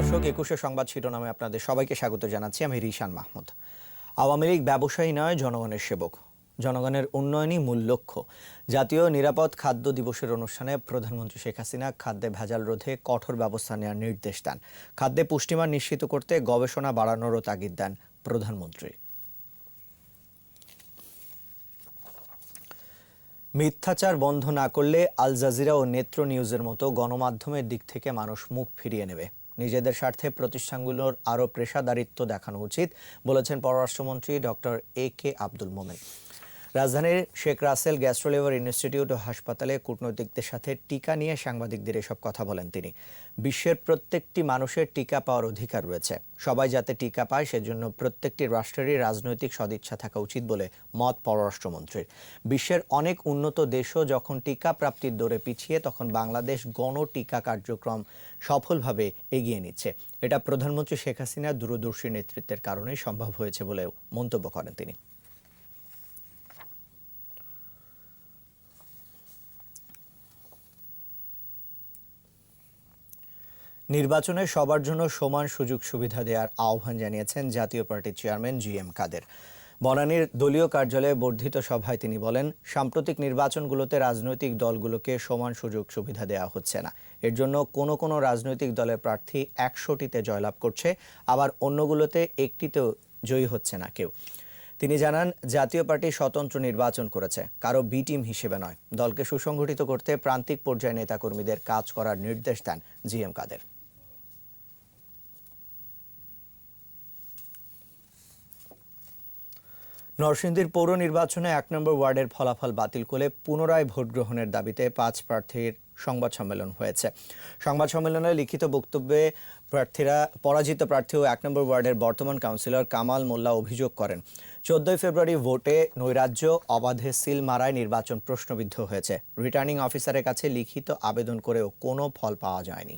দর্শক, একুশে সংবাদ শিরোনামে আপনাদের সবাইকে স্বাগত জানাচ্ছি। আমি রিশান মাহমুদ। আওয়ামী লীগ ব্যবসায়ী নয়, জনগণের সেবক। জনগণের উন্নয়নই মূল লক্ষ্য। জাতীয় নিরাপদ খাদ্য দিবসের অনুষ্ঠানে প্রধানমন্ত্রী শেখ হাসিনা খাদ্যে ভেজাল রোধে কঠোর ব্যবস্থা নেওয়ার নির্দেশ দেন। খাদ্যে পুষ্টিমান নিশ্চিত করতে গবেষণা বাড়ানোরও তাগিদ দেন প্রধানমন্ত্রী। মিথ্যাচার বন্ধ না করলে আল জাজিরা ও নেত্র নিউজের মতো গণমাধ্যমের দিক থেকে মানুষ মুখ ফিরিয়ে নেবে। নিজেদের স্বার্থে প্রতিষ্ঠানগুলোর আরও পেশাদারিত্ব দেখানো উচিত বলেছেন পররাষ্ট্রমন্ত্রী ডক্টর এ কে আব্দুল মোমেন। রাজধানীর Sheikh Russel gastro liver institute ও হাসপাতালে কূটনৈতিকদের সাথে টিকা নিয়ে সাংবাদিকদের এসব কথা বলেন তিনি। বিশ্বের প্রত্যেকটি মানুষের টিকা পাওয়ার অধিকার রয়েছে। সবাই যাতে টিকা পায়, সেজন্য প্রত্যেকটি রাষ্ট্রেরই রাজনৈতিক সদিচ্ছা থাকা উচিত বলে মত পররাষ্ট্রমন্ত্রীর। বিশ্বের অনেক উন্নত দেশও যখন টিকা প্রাপ্তির দৌড়ে পিছিয়ে, তখন বাংলাদেশ গণ টিকা কার্যক্রম সফলভাবে এগিয়ে নিচ্ছে। এটা প্রধানমন্ত্রী শেখ হাসিনার দূরদর্শী নেতৃত্বের কারণেই সম্ভব হয়েছে বলেও মন্তব্য করেন তিনি। নির্বাচনে সবার জন্য সমান সুযোগ সুবিধা দেওয়ার আহ্বান জানিয়েছেন জাতীয় পার্টির চেয়ারম্যান জি এম কাদের। বনানীর দলীয় কার্যালয়ে বর্ধিত সভায় তিনি বলেন, সাম্প্রতিক নির্বাচনগুলোতে রাজনৈতিক দলগুলোকে সমান সুযোগ সুবিধা দেওয়া হচ্ছে না। এর জন্য কোনো কোনো রাজনৈতিক দলের প্রার্থী একশোটিতে জয়লাভ করছে, আবার অন্যগুলোতে একটিতেও জয়ী হচ্ছে না কেউ। তিনি জানান, জাতীয় পার্টি স্বতন্ত্র নির্বাচন করেছে, কারও বি টিম হিসেবে নয়। দলকে সুসংগঠিত করতে প্রান্তিক পর্যায়ে নেতাকর্মীদের কাজ করার নির্দেশ দেন জি এম কাদের। নরসিংদীর পৌর নির্বাচনে এক নম্বর ওয়ার্ডের ফলাফল বাতিল করে পুনরায় ভোট গ্রহণের দাবিতে পাঁচ প্রার্থীর সংবাদ সম্মেলন হয়েছে। সংবাদ সম্মেলনে লিখিত বক্তব্যে প্রার্থীরা, পরাজিত প্রার্থী ও এক নম্বর ওয়ার্ডের বর্তমান কাউন্সিলর কামাল মোল্লা অভিযোগ করেন। চোদ্দই ফেব্রুয়ারি ভোটে নৈরাজ্য, অবাধে সিল মারায় নির্বাচন প্রশ্নবিদ্ধ হয়েছে। রিটার্নিং অফিসারের কাছে লিখিত আবেদন করেও কোনো ফল পাওয়া যায়নি।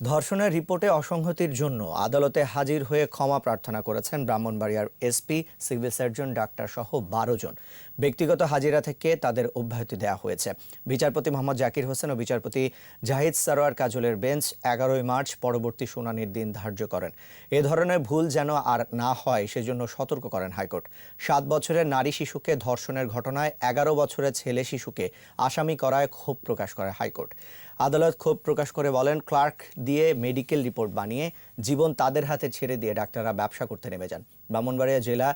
ধর্ষণের রিপোর্টে অসংহতির জন্য আদালতে হাজির হয়ে ক্ষমা প্রার্থনা করেছেন ব্রাহ্মণবাড়িয়ার এসপি, সিভিল সার্জন ডাক্তার সহ বারো জন। ব্যক্তিগত হাজিরা থেকে তাদের অব্যাহতি দেওয়া হয়েছে। বিচারপতি মোহাম্মদ জাকির হোসেন ও বিচারপতি জাহিদ সারোয়ার কাজলের বেঞ্চ এগারোই মার্চ পরবর্তী শুনানির দিন ধার্য করেন। এ ধরনের ভুল যেন আর না হয়, সেজন্য সতর্ক করেন হাইকোর্ট। সাত বছরের নারী শিশুকে ধর্ষণের ঘটনায় এগারো বছরের ছেলে শিশুকে আসামি করায় ক্ষোভ প্রকাশ করে হাইকোর্ট। আদালত ক্ষোভ প্রকাশ করে বলেন, ক্লার্ক দিয়ে মেডিকেল রিপোর্ট বানিয়ে জীবন তাদের হাতে ছেড়ে দিয়ে ডাক্তাররা ব্যবসা করতে নেমে যান। ব্রাহ্মণবাড়িয়া জেলা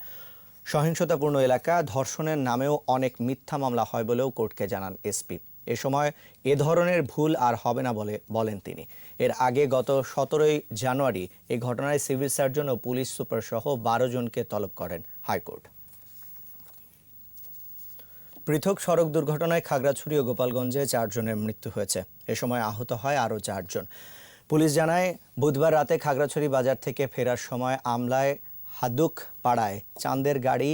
সহিংসতাপূর্ণ এলাকা, ধর্ষণের নামেও অনেক মিথ্যা মামলা হয় বলেও কোর্টকে জানান এসপি। এ সময় এ ধরনের ভুল আর হবে না বলে বলেন তিনি। এর আগে গত সতেরোই জানুয়ারি এই ঘটনায় সিভিল সার্জন ও পুলিশ সুপার সহ বারো জনকে তলব করেন হাইকোর্ট। পৃথক সড়ক দুর্ঘটনায় খাগড়াছড়ি ও গোপালগঞ্জে চারজনের মৃত্যু হয়েছে। এ সময় আহত হয় আরও চারজন। পুলিশ জানায়, বুধবার রাতে খাগড়াছড়ি বাজার থেকে ফেরার সময় আমলায় হাদুক পাড়ায় চাঁদের গাড়ি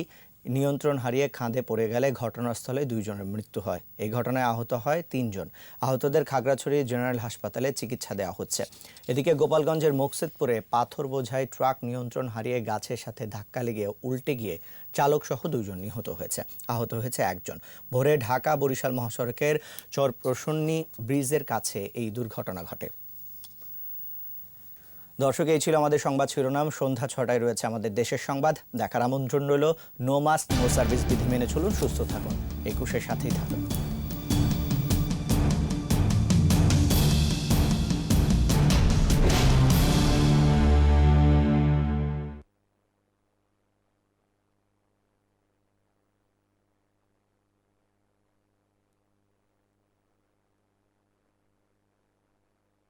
নিয়ন্ত্রণ হারিয়ে খাঁদে পড়ে গেলে ঘটনাস্থলে দুইজনের মৃত্যু হয়। এই ঘটনায় আহত হয় তিনজন। আহতদের খাগড়াছড়ি জেনারেল হাসপাতালে চিকিৎসা দেওয়া হচ্ছে। এদিকে গোপালগঞ্জের মুকসেদপুরে পাথর বোঝাই ট্রাক নিয়ন্ত্রণ হারিয়ে গাছের সাথে ধাক্কা লেগে উল্টে গিয়ে চালক সহ দুজন নিহত হয়েছে। আহত হয়েছে একজন। ভোরে ঢাকা বরিশাল মহাসড়কের চর প্রসন্নী ব্রিজের কাছে এই দুর্ঘটনা ঘটে। দর্শক, এই ছিল আমাদের সংবাদ শিরোনাম। সন্ধ্যা ছটায় রয়েছে আমাদের দেশের সংবাদ। দেখার আমন্ত্রণ রইল নো মাস্ক নো সার্ভিস বিধি মেনে চলুন, সুস্থ থাকুন। একুশের সাথেই থাকুন।